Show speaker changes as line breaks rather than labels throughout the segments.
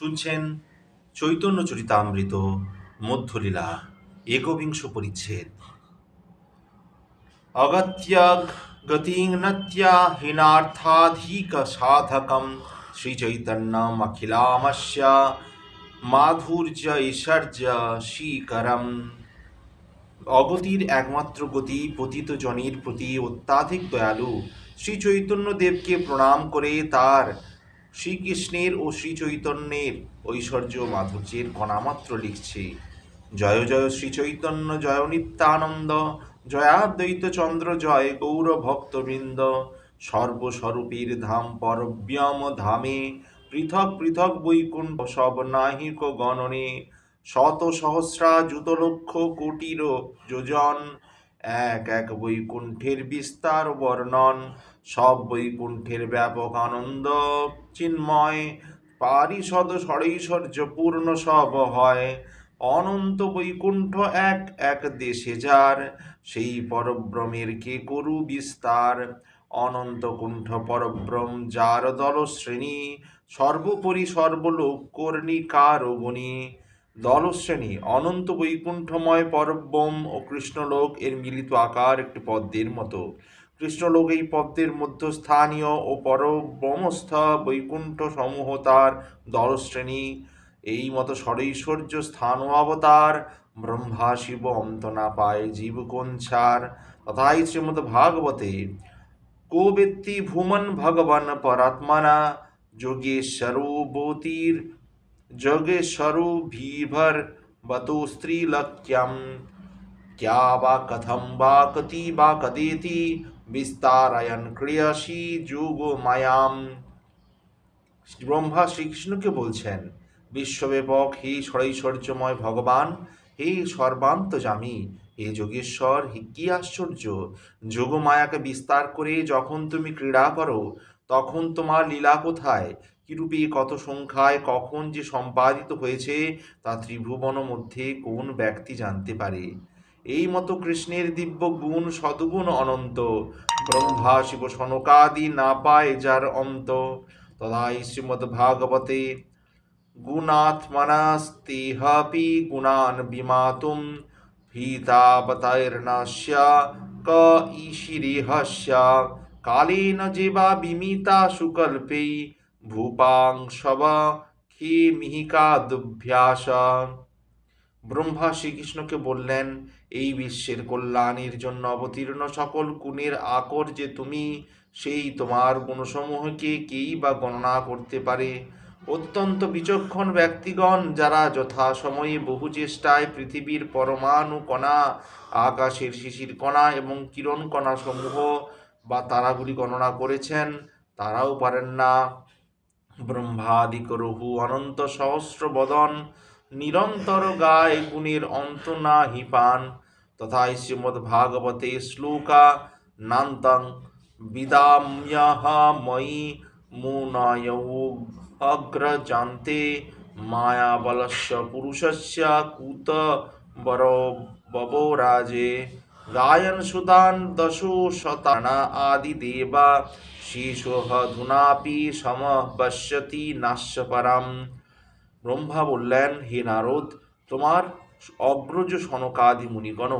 শুনছেন চৈতন্য চরিতামৃত মধ্যলীলা একবিংশ পরিচ্ছেদ। অগত্যগ গতিং নত্যা হীনার্থাধিক সাধকম শ্রীচৈতন্যম অখিলামস্য মাধুর্য ঐশ্বর্য শিকরম অগতির একমাত্র গতি পতিত জনের প্রতি অত্যাধিক দয়ালু। শ্রী চৈতন্য প্রণাম করে তার শ্রীকৃষ্ণের ও শ্রী চৈতন্যের ঐশ্বর্য মাধুর্যের কণামাত্র লিখছে। জয় জয় শ্রী চৈতন্য জয় নিত্যানন্দ, জয়াদ্বৈত চন্দ্র, জয় গৌর ভক্তবৃন্দ সর্বস্বরূপীর ধাম পরব্যম ধামে পৃথক পৃথক বৈকুণ্ঠ সব নাহিক গণনে শত সহস্রা যুত লক্ষ কোটির যোজন। এক এক বৈকুণ্ঠের বিস্তার বর্ণন সব বৈকুণ্ঠের ব্যাপক আনন্দ, চিন্ময়, পারিষদ ষড়ৈশ্বর্য পূর্ণ সব হয়। অনন্ত বৈকুণ্ঠ এক এক দেশে যার, সেই পরব্রহ্মের কে করু বিস্তার? অনন্ত কুণ্ঠ পরব্রহ্ম যার দল শ্রেণি? সর্বোপরি সর্বলোক কর্ণিকার গণী? দলশ্রেণী অনন্ত বৈকুণ্ঠময় পরব্রহ্ম ও কৃষ্ণলোক, এর মিলিত আকার একটি পদ্মের মতো। কৃষ্ণলোক এই পদ্মের মধ্যস্থানীয় ও পরব্রহ্মস্থ বৈকুণ্ঠ সমূহ তার দলশ্রেণী এই মতো ষড়ৈশ্বর্য স্থান ও অবতার ব্রহ্মা শিব অন্ত না পায় জীব কঞ্চার তথাই শ্রীমদ ভাগবতে को वेत्ति भूमन् भगवन् परात्मना যোগেশ্বরো বতীর যোগেশ্বরো ভীভর বতো স্ত্রীলক্ষ্যম क्या वा कथं वा कति वा कदेति বিস্তারায়ণ ক্রিয়াসী যোগ মায়াম ব্রহ্মা শ্রীকৃষ্ণকে বলছেন, বিশ্বব্যাপক হে ষড়ৈশ্বর্যময় ভগবান, হে সর্বান্তজামী, হে যোগেশ্বর, হে কি আশ্চর্য। যোগমায়াকে বিস্তার করে যখন তুমি ক্রীড়া করো, তখন তোমার লীলা কোথায়? কিরূপে কত সংখ্যায় কখন যে সম্পাদিত হয়েছে, তা ত্রিভুবন মধ্যে কোন ব্যক্তি জানতে পারে? এই মতো কৃষ্ণের দিব্য গুণ, সদ্গুণ অনন্ত। ব্রহ্মা শিব সনকাদি না পায় যার অন্ত। তদাই শ্রীমদ্ ভাগবতে গুণাত্মনাস্তেহাপি গুণান বিমাতুম ভীতাবতার্নস্য ক ঈশিরেহস্য। কালেন যে বা বিমিতা সুকল্পে ভূপাংশব খে মিহিকা দুভ্যাস ব্রহ্মা শ্রীকৃষ্ণকে বললেন এই বিশ্বের কল্যাণের জন্য অবতীর্ণ সকল গুণের আকর যে তুমি, সেই তোমার গুণসমূহকে কেই বা গণনা করতে পারে? অত্যন্ত বিচক্ষণ ব্যক্তিগণ, যারা যথাসময়ে বহু চেষ্টায় পৃথিবীর পরমাণু কণা, আকাশের শিশির কণা এবং কিরণ কণা সমূহ বা তারাগুলি গণনা করেছেন, তারাও পারেন না। ব্রহ্মাদিক রঘু অনন্ত সহস্র বদন, নিরন্তর গায় গুণের অন্ত না হিপান তথা শ্রীমদ্ ভাগবতে শ্লোকা নান্তং বিদাম্যহ ময়ি মুনয়ৌ অগ্রজান্তে মায়াবলস্য পুরুষস্য কুত বর ববরাজে গায়ন সুদান দশো শতানা আদিদেবা শিশোহ ধুনাপি সমবশ্যতি নাস্য পরম ব্রহ্মা বললেন হে নারদ তোমার অগ্রজ সনকাদি মুনিগণ,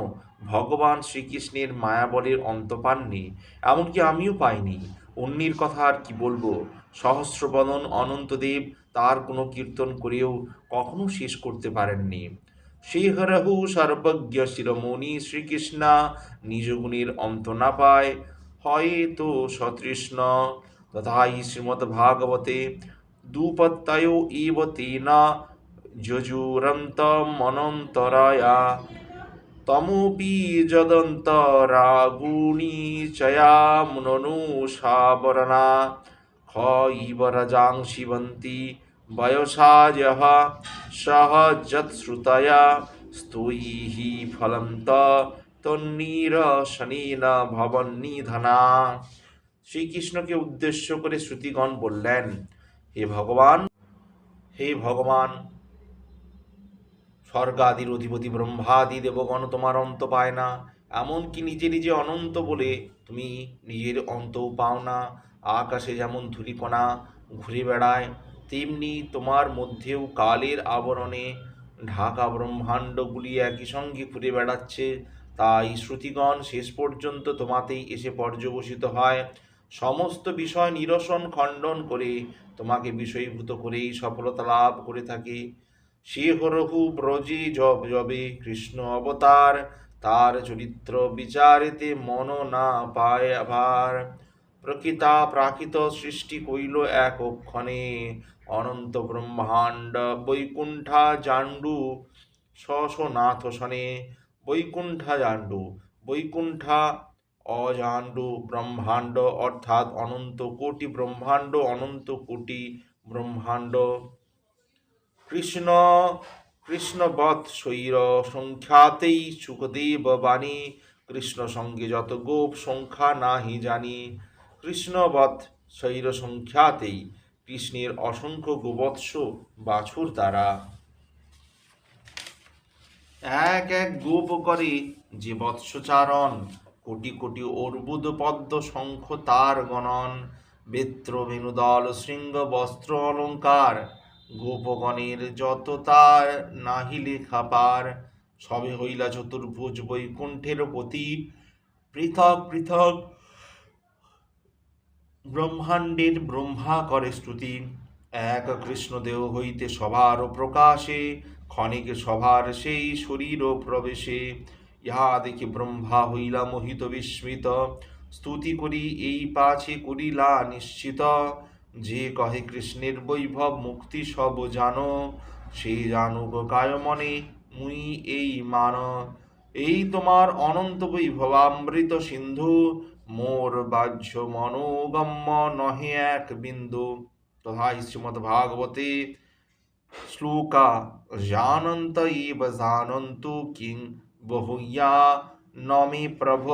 ভগবান শ্রীকৃষ্ণের মায়াবলের অন্ত পাননি এমনকি আমিও পাইনি। অন্যের কথা আর কি বলব? সহস্রবদন অনন্তদেব তার কোনো কীর্তন করেও কখনো শেষ করতে পারেননি। শ্রীহরহু সর্বজ্ঞ শিরোমণি শ্রীকৃষ্ণ নিজ গুণের অন্ত না পায়, হয় তো সতৃষ্ণ। তথাই শ্রীমদ্ ভাগবতে দুপত্তয় ইব তেন যজুরন্তমনন্তরায়া তমোপি যদন্তরাগুণী চয়া মুননুষাবরণা খ ইব রজাং শিবন্তি বয়সাজহ সহ যৎশ্রুতয়া স্তৈः ফলম ত তন্নিরসনেন ভবন্নিধনা। শ্রীকৃষ্ণকে উদ্দেশ্য করে শ্রুতিগণ বললেন, হে ভগবান হে ভগবান স্বর্গাদির অধিপতি ব্রহ্মাদি দেবগণ তোমার অন্ত পায় না। এমনকি নিজে নিজে অনন্ত বলে তুমি নিজের অন্তও পাও না। আকাশে যেমন ধূলিকণা ঘুরে বেড়ায়, তেমনি তোমার মধ্যেও কালের আবরণে ঢাকা ব্রহ্মাণ্ডগুলি একই সঙ্গে ঘুরে বেড়াচ্ছে। তাই শ্রুতিগণ শেষ পর্যন্ত তোমাতেই এসে পর্যবসিত হয়। সমস্ত বিষয় নিরসন খণ্ডন করে তোমাকে বিষয়ভূত করেই সফলতা লাভ করে থাকে। সে হরহু ব্রজে জব জবে কৃষ্ণ অবতার, তার চরিত্র বিচারেতে মন না পায় আবার প্রকৃতা প্রাকৃত সৃষ্টি কইল এক অক্ষণে, অনন্ত ব্রহ্মাণ্ড বৈকুণ্ঠা জাণ্ডু, শশনাথ শনে। বৈকুণ্ঠা জাণ্ডু, বৈকুণ্ঠা অজাণ্ডু ব্রহ্মাণ্ড, অর্থাৎ অনন্ত কোটি ব্রহ্মাণ্ড, অনন্ত কোটি ব্রহ্মাণ্ড। কৃষ্ণ, কৃষ্ণবৎ শৈর সংখ্যাতেই সুখদেব বাণী। কৃষ্ণ সঙ্গে যত গোপ সংখ্যা নাহি জানি। কৃষ্ণবৎ শৈর সংখ্যাতেই কৃষ্ণের অসংখ্য গোবৎস বাছুর দ্বারা এক এক গোপ করে যে বৎসচারণ কোটি কোটি অর্বুদ পদ্ম শঙ্খ তার গণন। বেত্র বেনুদল শৃঙ্গ বস্ত্র অলঙ্কার গোপগণের যত তার নাহি লেখা পার, সবে হইলা চতুর্ভুজ বৈকুণ্ঠের প্রতি। পৃথক পৃথক ব্রহ্মাণ্ডের ব্রহ্মা করে স্তুতি। এক কৃষ্ণদেহ হইতে সবার প্রকাশে, ক্ষণিক সভার সেই শরীর প্রবেশে। ইহা দেখি ব্রহ্মা হইলা মোহিত বিস্মিত। স্তুতি করি, এই পাছে করিলা নিশ্চিত। যে কহে কৃষ্ণের বৈভব মুক্তি সব জানো, সে জানুক কায় মনে, মুই এই মান। এই তোমার অনন্ত বৈভবামৃত সিন্ধু, মোর বাহ্য মনোগম্য নহে এক বিন্দু। তথা শ্রীমদ্ ভাগবতে শ্লোকা, জানন্ত ইব জানন্তু কিং বহুয়া নমে প্রভ।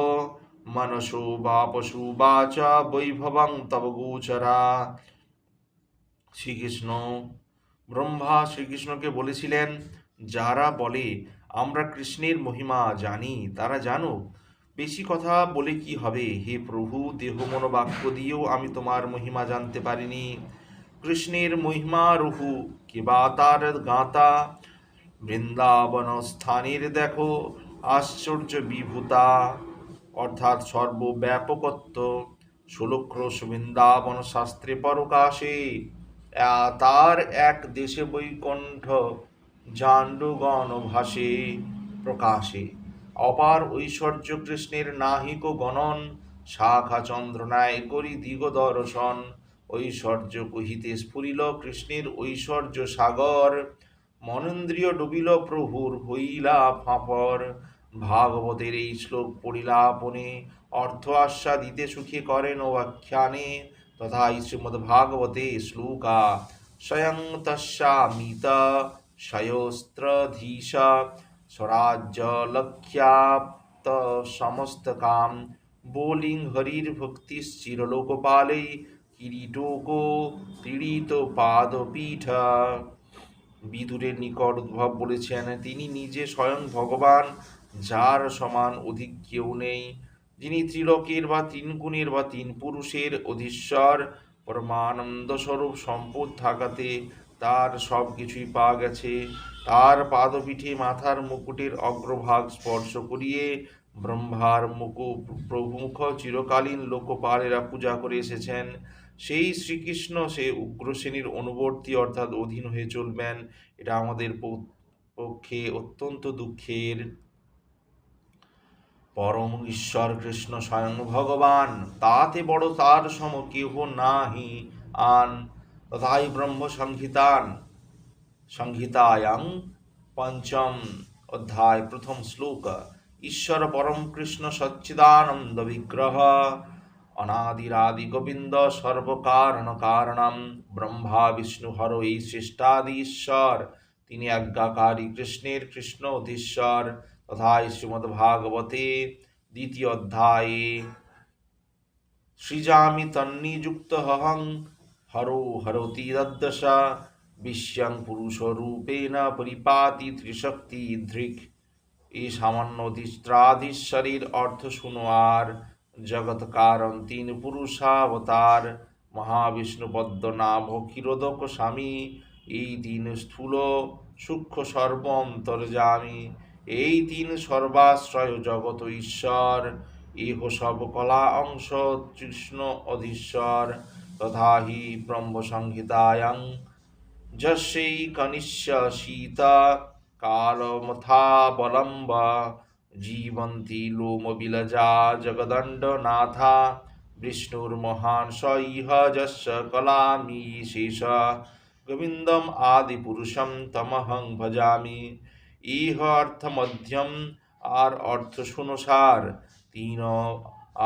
মনসো বা পশু বা চ বৈভবং তব গোচরা। শ্রীকৃষ্ণ। ব্রহ্মা শ্রীকৃষ্ণকে বলেছিলেন, যারা বলে, আমরা কৃষ্ণের মহিমা জানি, তারা জানো বেশি কথা বলে কি হবে? হে প্রভু, দেহ মন বাক্য দিয়েও আমি তোমার মহিমা জানতে পারিনি। কৃষ্ণের মহিমা রুহু কিবা তার গাঁতা বৃন্দাবন স্থানের দেখো, আশ্চর্য বিভূতা। অর্থাৎ সর্বব্যাপকত্ব। ষোলক্রোশ বৃন্দাবন শাস্ত্রে পরকাশে তার এক দেশে বৈকুণ্ঠ জাণ্ডুগণ ভাসে, প্রকাশে। অপার ঐশ্বর্য কৃষ্ণের নাহিক গণন, শাখা চন্দ্রনায় করি দিগ দর্শন। ঐশ্বর্য কহিতে স্ফুরিল কৃষ্ণের ঐশ্বর্য সাগর, মনেন্দ্রিয় ডুবিল প্রভুর হইলা ফাঁপর। ভাগবতের এই শ্লোক পড়িলা আপনে, অর্থ আস্বাদিতে সুখে করেন ও আখ্যানে। তথা শ্রীমদ্ ভাগবতে শ্লোকা স্বয়ং স্বরাজ্য লক্ষ্যাপ্ত সমস্ত কাম বোলিং হরির ভক্তি চিরলোকপালে কিরীটোকো পীড়িত পাদপীঠ বিদুরের নিকট উদ্ভব বলেছেন, তিনি নিজে স্বয়ং ভগবান, যার সমান অধিক কেউ নেই। যিনি ত্রিলোকের বা তিন গুণের বা তিন পুরুষের অধীশ্বর, পরমানন্দ স্বরূপ সম্পদ থাকাতে তার সব কিছুই পাওয়া গেছে। তার পাদপীঠে মাথার মুকুটের অগ্রভাগ স্পর্শ করিয়ে ব্রহ্মার মুকু প্রমুখ চিরকালীন লোকপালেরা পূজা করে এসেছেন। সেই শ্রীকৃষ্ণ, সে উগ্রশ্রেণীর অনুবর্তী অর্থাৎ অধীন হয়ে চলবেন। এটা আমাদের পক্ষে অত্যন্ত দুঃখের পরম ঈশ্বর কৃষ্ণ স্বয়ং ভগবান, তাতে বড় তার সম কেহ নাহি, আন। তথাই ব্রহ্ম সংহিতান। সংহিতায়াং পঞ্চম অধ্যায়, প্রথম শ্লোক। ঈশ্বর পরম কৃষ্ণ সচ্চিদানন্দ বিগ্রহ। অনাদিরাদি গোবিন্দ সর্বকারণ কারণম ব্রহ্মা বিষ্ণু হর এই সৃষ্টাদি ঈশ্বর। তিনি আজ্ঞাকারী কৃষ্ণের কৃষ্ণ অধীশ্বর। তথা শ্রীমদ্ ভাগবতে দ্বিতীয় অধ্যায়ে সৃজামি তন্নিযুক্ত হহং হরো হরতি তদ্দশা বিশ্বং পুরুষরূপেণ পরিপাতি ত্রিশক্তি ধৃক এই সামান্য অধিস্ত্রাধীশ্বরীর অর্থ শুনো আর জগৎ কারণ তিন পুরুষাবতার মহাবিষ্ণু পদ্মনাভ ক্ষীরোদক স্বামী এই তিন স্থূল সূক্ষ্ম সর্ব অন্তর্যামী এই তিন সর্বাশ্রয় জগত ঈশ্বর, ইহ সব কলা অংশ কৃষ্ণ অধীশ্বর, তথা হি ব্রহ্ম সংহিতায়াং। যস্যৈ কনিষ্য শীত কালমথাবলম্ব, জীবন্তি লোমবিলজা জগদণ্ডনাথা বিষ্ণুর্মহান স ইহ যস্য কলামি শেষ। গোবিন্দম আদিপুরুষম তমহং ভজামি। ইহ অর্থ মধ্যম আর অর্থ শুনসার তিন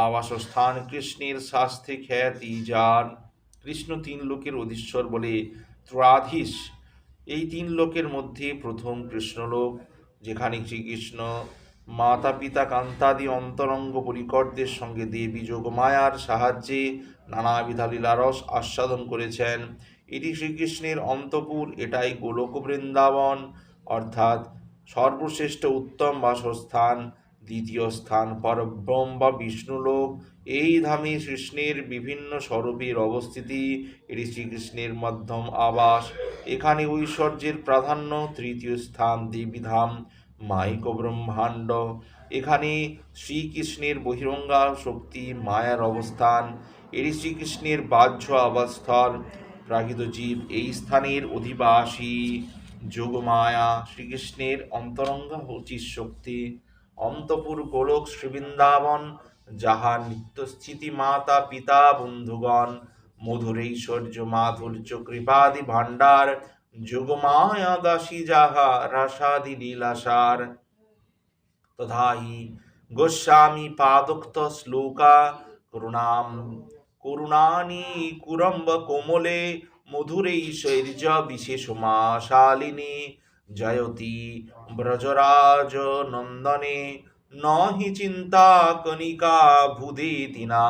আবাসস্থান কৃষ্ণের শাস্ত্রে খ্যাতি যার কৃষ্ণ তিন লোকের অধীশ্বর বলে ত্রাধীশ এই তিন লোকের মধ্যে প্রথম কৃষ্ণলোক, যেখানে শ্রীকৃষ্ণ মাতা পিতা কান্তাদি অন্তরঙ্গ পরিকরদের সঙ্গে দেবী যোগমায়ার সাহায্যে নানাবিধা লীলারস আস্বাদন করেছেন। এটি শ্রীকৃষ্ণের অন্তপুর, এটাই গোলক বৃন্দাবন অর্থাৎ সর্বশ্রেষ্ঠ উত্তম বাসস্থান, দ্বিতীয় স্থান, পরব্রহ্ম বা বিষ্ণুলোক। এই ধামে কৃষ্ণের বিভিন্ন স্বরূপের অবস্থিতি, এটি শ্রীকৃষ্ণের মাধ্যম আবাস। এখানে ঐশ্বর্যের প্রাধান্য, তৃতীয় স্থান দেবীধাম মাইক ব্রহ্মাণ্ড। এখানে শ্রীকৃষ্ণের বহিরঙ্গা শক্তি, মায়ার অবস্থান। এটি শ্রীকৃষ্ণের বাহ্য আবাসস্থল। প্রাকৃত জীব এই স্থানের অধিবাসী। যোগমায়া শ্রীকৃষ্ণের অন্তরঙ্গা হচির শক্তি। অন্তপুর গোলক শ্রীবৃন্দাবন, যাহা নিত্যস্থিতি মাতা পিতা বন্ধুগণ, মধুর ঐশ্বর্য, মাধুর্য, কৃপাদি ভাণ্ডার, যোগমায়া দাসী যাহা রাসাদি লীলাসার তথা হি গোস্বামী পাদোক্ত শ্লোকা, করুণাম, করুণানি কুরম্ব কোমলে মধুরৈশ্বর্য বিশেষমাশালিনী জয়তি ব্রজরাজ নন্দনে, নহি চিন্তা কণিকা ভুদেতি না।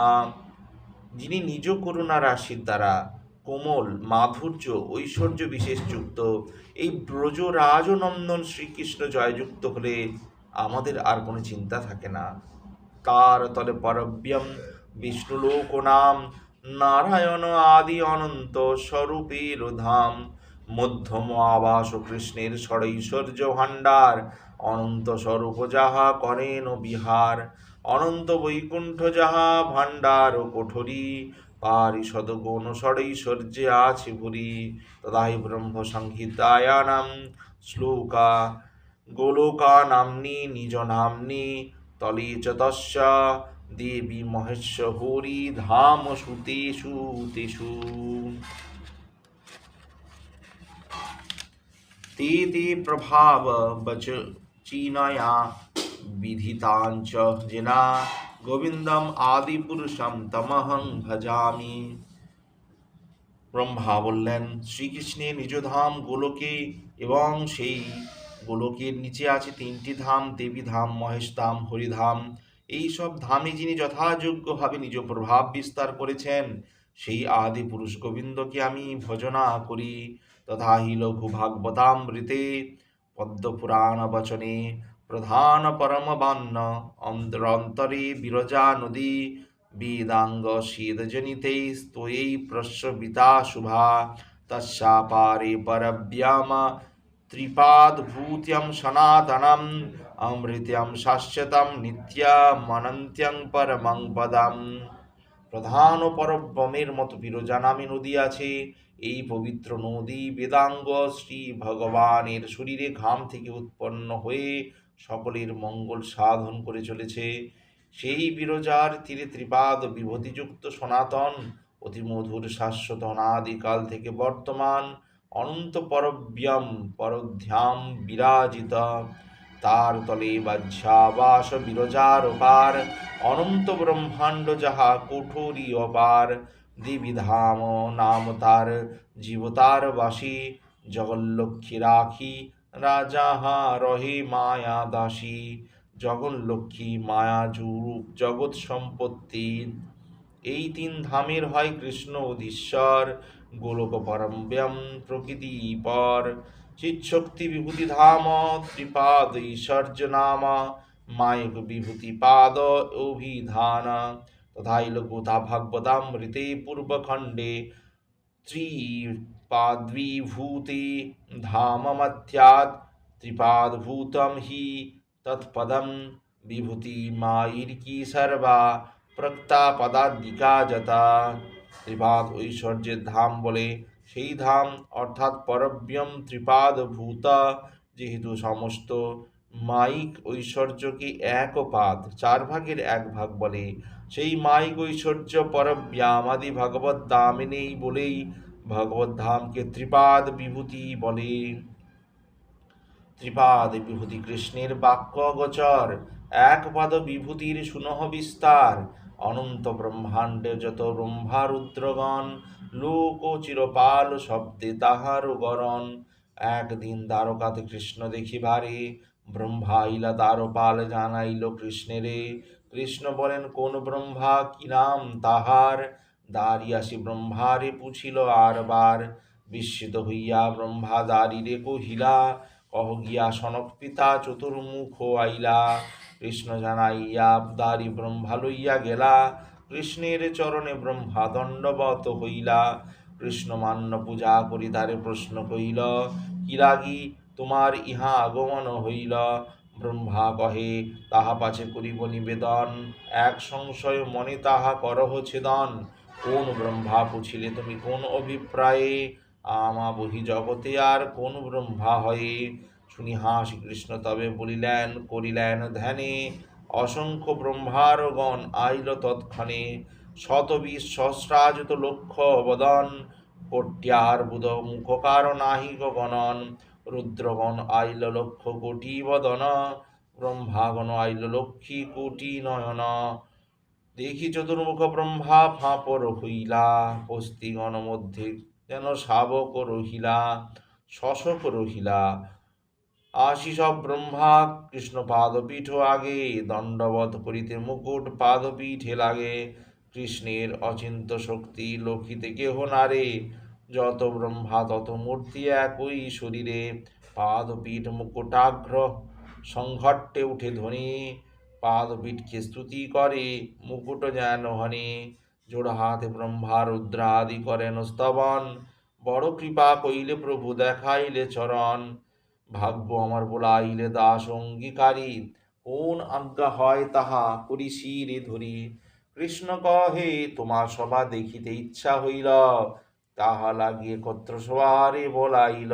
যিনি নিজ করুণা রাশির দ্বারা কোমল, মাধুর্য, ঐশ্বর্য বিশেষ যুক্ত, এই ব্রজরাজ নন্দন শ্রীকৃষ্ণ জয়যুক্ত হলে আমাদের আর কোনো চিন্তা থাকে না। তার তলে পরব্যম বিষ্ণুলোক নাম নারায়ণ আদি অনন্ত স্বরূপের ধাম, মধ্যম আবাস কৃষ্ণের ষড়ৈশ্বর্য ভাণ্ডার, অনন্ত স্বরূপ যাহা করেন বিহার, অনন্ত বৈকুণ্ঠ যাহা ভাণ্ডার কোঠরি পারিষদ গণ ষড়ৈশ্বর্যে আছে ভুরি। তদাই ব্রহ্ম সংহিতায়ানাম, শ্লোকা গোলোকা নাম্নি নিজ নাম্নি তলে চ তস্য দেবী মহেশ হরি ধাম সুতেষু তেষু ते ते प्रभाव बच चीनया विधिताञ्च जिना গোবিন্দম আদি পুরুষম তমহং ভজামি ব্রহ্মা বললেন শ্রীকৃষ্ণের নিজ ধাম গোলকে এবং সেই গোলকের নিচে আছে তিনটি ধাম দেবী ধাম মহেশ ধাম হরিধাম এই সব ধামে যিনি যথাযোগ্যভাবে নিজ প্রভাব বিস্তার করেছেন, সেই আদি পুরুষ গোবিন্দকে আমি ভজনা করি। তথা হি লঘু ভাগবতামৃতে পদ্মপুরাণ বচনে প্রধান পরমবান্ন অন্তরে বিরজা নদী বেদাঙ্গ শীতজনিতে স্তোয়ৈ প্রস্রবিতা শুভা তস্যা পারে পরব্যাম ত্রিপাদভূত্যং সনাতনম অমৃত্যং শাশ্বতম নিত্যমনন্ত্যং পরমং পদম। প্রধান ও পরব্রহ্মের মতো বিরজা নামে নদী আছে। এই পবিত্র নদী বেদাঙ্গ শ্রী ভগবানের শরীরে ঘাম থেকে উৎপন্ন হয়ে সকলের মঙ্গল সাধন করে চলেছে। সেই বিরজার তীরে ত্রিপাদ বিভূতিযুক্ত সনাতন, অতি মধুর শাশ্বত অনাদিকাল থেকে বর্তমান। অনন্ত পরব্যম পরধ্যাম বিরাজিত। তার তলে বাহ্যাবাস বিরজার অপার অনন্ত ব্রহ্মাণ্ড যাহা কোঠরি অপার। দেবী ধাম নাম তার জীবতার বাসী। জগল্লক্ষ্মী রাখি রাজাহা রহে মায়া দাসী। জগল্লক্ষ্মী মায়া জুরূপ জগৎ সম্পত্তি। এই তিন ধামের হয় কৃষ্ণ অধীশ্বর গোলক পরম্ব্যম প্রকৃতি পর চিৎশক্তি বিভূতি ধাম ত্রিপাদ ঈশ্বর্য নাম মায়ক বিভূতি পাদ অভিধান তথাইল গোতা ভাগবতামৃতে পূর্বখণ্ডে ত্রিপাদ্বিভূতে ধামমধ্যাৎ ত্রিপাদভূতম হি তৎপদম বিভূতি মায়ির্কি সর্বা প্রক্তা পদাদিকা যতা ত্রিপাদ ঐশ্বর্যের ধাম বলে। সেই ধাম অর্থাৎ পরব্যম ত্রিপাদ ভূত, যেহেতু সমস্ত মাইক ঐশ্বর্যকে এক পাদ, চার ভাগের এক ভাগ বলে। সেই মাইক ঐশ্বর্য পরব্যামাদি ভগবত দামে নেই বলেই ভগবত ধামকে ত্রিপাদ বিভূতি বলে। ত্রিপাদ বিভূতি কৃষ্ণের বাক্য গোচর এক পদ বিভূতির সুনহ বিস্তার। অনন্ত ব্রহ্মাণ্ডে যত ব্রহ্মা রুদ্রগণ লোক চিরপাল শব্দে তাহার গরণ একদিন দ্বারকাতে কৃষ্ণ দেখিবারে, ব্রহ্মা ইলা দ্বারপাল জানাইল কৃষ্ণেরে। কৃষ্ণ বলেন, কোন ব্রহ্মা কি নাম তাহার? দাঁড়িয়াসি ব্রহ্মারে পুছিল আর বার। বিস্মিত হইয়া ব্রহ্মা দাঁড়িরে কহিলা, কহ গিয়া সনক পিতা চতুর্মুখ আইলা। কৃষ্ণ জানাইয়া দারি ব্রহ্মা লইয়া গেলা, কৃষ্ণের চরণে ব্রহ্মা দণ্ডবত হইলা। কৃষ্ণ মান্য পূজা করি তারে প্রশ্ন কইল, কি লাগি তোমার ইহা আগমন হইল? ব্রহ্মা কহে, তাহা পাছে করিব নিবেদন। এক সংশয় মনে তাহা করহ ছেদন। কোন ব্রহ্মা পুছিলে তুমি কোন অভিপ্রায়ে? আমা বহি জগতে আর কোন ব্রহ্মা হয়ে? শুনি হাসি কৃষ্ণ তবে বলিলেন, করিলেন ধ্যানে। অসংখ্য ব্রহ্মার গণ আইল তৎক্ষণে। শতবিশ সহস্রাযত লক্ষ বদন কোট্যার বুধ মুখকার নাহি গণন। রুদ্রগণ আইল লক্ষ কোটি বদন। ব্রহ্মাগণ আইল লক্ষ্মী কোটি নয়ন। দেখি চতুর্মুখ ব্রহ্মা ফাঁপর হইলা। হস্তিগণ মধ্যে যেন শাবক রহিলা, শশক রহিলা। আশিস ব্রহ্মা কৃষ্ণ পাদপীঠ আগে দণ্ডবধ করিতে মুকুট পাদপীঠে লাগে। কৃষ্ণের অচিন্ত শক্তি লক্ষ্মীতে কেহ নারে যত ব্রহ্মা, তত মূর্তি একই শরীরে। পাদপীঠ মুকুটাগ্র সংঘট্টে উঠে ধ্বনি। পাদপীঠকে স্তুতি করে, মুকুট যেন হনি। জোড় হাতে ব্রহ্মা রুদ্রাদি করেন স্তবন। বড় কৃপা কইলে প্রভু দেখাইলে চরণ। ভাগ্য আমার বলাইলে দাস অঙ্গীকারী কোন আজ্ঞা হয় তাহা করি শিরে ধরি। কৃষ্ণ কহে, তোমার সভা দেখিতে ইচ্ছা হইল, তাহা লাগিয়ে কত্র সবারে বলাইল।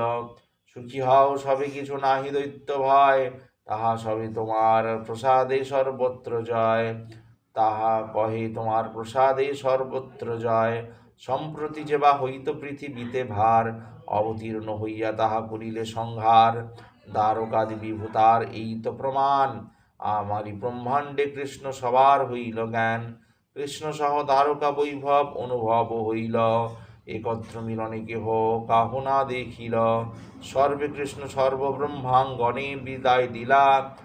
সুখী হও, সবে কিছু নাহি দৈত্য ভয়, তাহা সবে তোমার প্রসাদে সর্বত্র জয়। তাহা কহে, তোমার প্রসাদে সর্বত্র জয়। সম্প্রতি যে বা হইত পৃথিবীতে ভার অবতীর্ণ হইয়া তাহা করিলে সংহার। দ্বারকাদি বিভূতার এই তো প্রমাণ। আমারই ব্রহ্মাণ্ডে কৃষ্ণ সবার হইল জ্ঞান। কৃষ্ণ সহ দ্বারকা বৈভব অনুভব হইল। একত্র মিলনে কেহ কাহ না দেখিল। সর্বে কৃষ্ণ সর্বব্রহ্মাঙ্গণে বিদায় দিলা।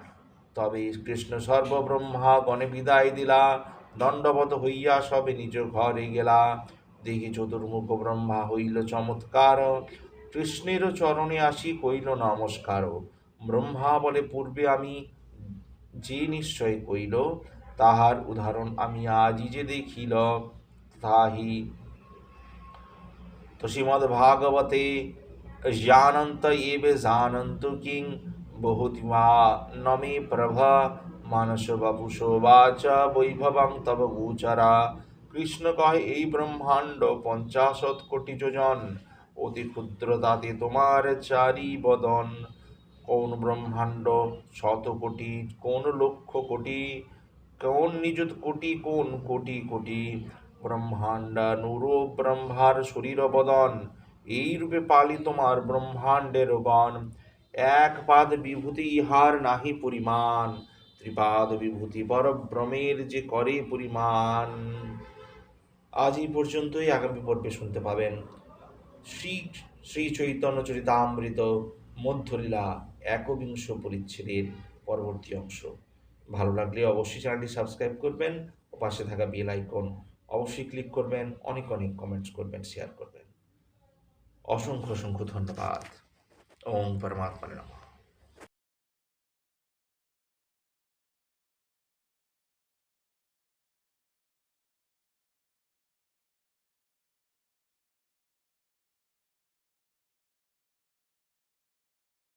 তবে কৃষ্ণ সর্বব্রহ্মা গণে বিদায় দিলা। দণ্ডবত হইয়া সবে নিজ ঘরে গেলা। দেখি চতুর্মুখ ব্রহ্মা হইল চমৎকার। কৃষ্ণের চরণে আসি কইল নমস্কার। ব্রহ্মা বলে, পূর্বে আমি যে নিশ্চয় কইল, তাহার উদাহরণ আমি আজই যে দেখিল তাহি তো শ্রীমদ্ ভাগবতে জানন্ত এবে জানন্ত কিং বহুতি মা নমে প্রভ। মানস বাপুষো বাচ বৈভবং তব গোচরা। কৃষ্ণ কহে, এই ব্রহ্মাণ্ড পঞ্চাশত কোটি যোজন। অতি ক্ষুদ্র তাতে তোমার চারি বদন। কোন ব্রহ্মাণ্ড শত কোটি, কোন লক্ষ কোটি, কোন নিযুত কোটি, কোন কোটি কোটি। ব্রহ্মাণ্ড নুর ব্রহ্মার শরীর বদন। এই রূপে পালি তোমার ব্রহ্মাণ্ডের গণ এক পাদ বিভূতি ইহার নাহি পরিমাণ। ত্রিপাদ বিভূতি পরব্রহ্মের যে করে পরিমাণ। আজ এই পর্যন্তই আগামী পর্বে শুনতে পাবেন শ্রী শ্রী চৈতন্য চরিতামৃত মধ্যলীলা একবিংশ পরিচ্ছেদের পরবর্তী অংশ। ভালো লাগলে অবশ্যই চ্যানেলটি সাবস্ক্রাইব করবেন ও পাশে থাকা বেল আইকন অবশ্যই ক্লিক করবেন, অনেক অনেক কমেন্টস করবেন শেয়ার করবেন। অসংখ্য অসংখ্য ধন্যবাদ। ওম পরমাত্মা নমঃ।